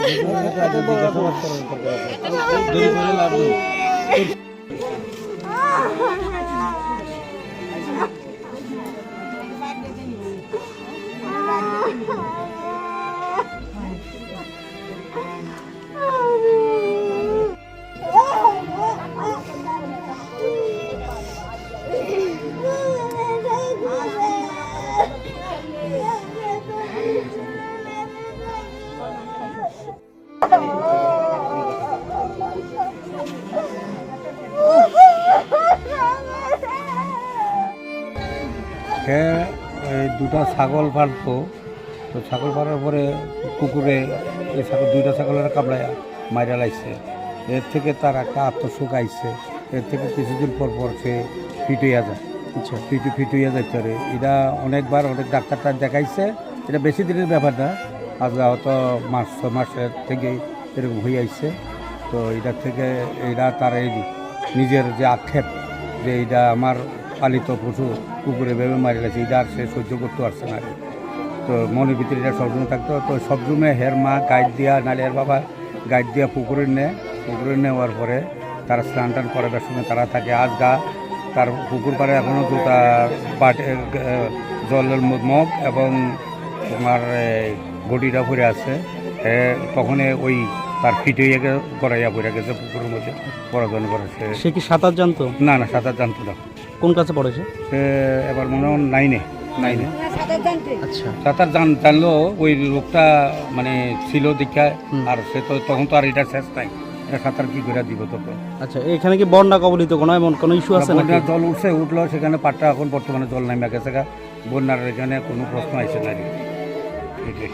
লিটুরের কাছে জিজ্ঞাসাবাদ সে দুটো ছাগল পালতো। তো ছাগল পালার পরে কুকুরে এই ছাগল দুইটা ছাগলের কামড়ায় মাইরা লাগছে এর থেকে তার একটা আত্মসুখ আইছে। এর থেকে কিছুদিন পর পর সে ফিট হইয়া যায়। আচ্ছা। ফিটু ফিট হইয়া যাইতে পারে। এটা অনেকবার অনেক ডাক্তারটা দেখাইছে। এটা বেশি দিনের ব্যাপার না। আজ হয়তো মাস ছ মাসের থেকে এরকম হয়ে আইছে। তো এটার থেকে এইটা তার এই নিজের যে আক্ষেপ যে এইটা আমার পালিত পশু কুকুরে ভেবে মারি গেছে এটা আর সে সহ্য করতে পারছে না। তো মনের ভিতরে এটা সবসময় থাকতো। তো সবসময় হের মা গাইড দিয়া নালে এর বাবা গাইড দিয়া পুকুরে নেয় পুকুরে নেওয়ার পরে তারা স্নান টান করাবার সময় তারা থাকে আজ গা। তার পুকুর পাড়ে এখনও জুতা বাটে আহ, জলের মগ এবং তোমার গডিটা পরে আছে। তখন ওই তার ফিট হয়ে গে- গড়াইয়া পড়ে গেছে পুকুরের মধ্যে পড়াশোনা করেছে। সে কি সাঁতার জানতো? না না সাঁতার জানতো না। কোন ক্লাসে পড়েছে? সে এবার মনে হয় নাইনে নাইনে আচ্ছা। সাঁতার জান জানলো ওই লোকটা মানে ছিল দীক্ষা আর সে তো তখন তো আর এটা শেষ নাই। এটা সাঁতার কি করে দিব তখন আচ্ছা এখানে কি বন্যা কবলিত কোনো এমন কোনো ইস্যু আছে বন্যার জল উঠছে উঠল সেখানে পাটটা এখন বর্তমানে জল নামে গেছে। বন্যার এখানে কোনো প্রশ্ন আইসে না এটাই।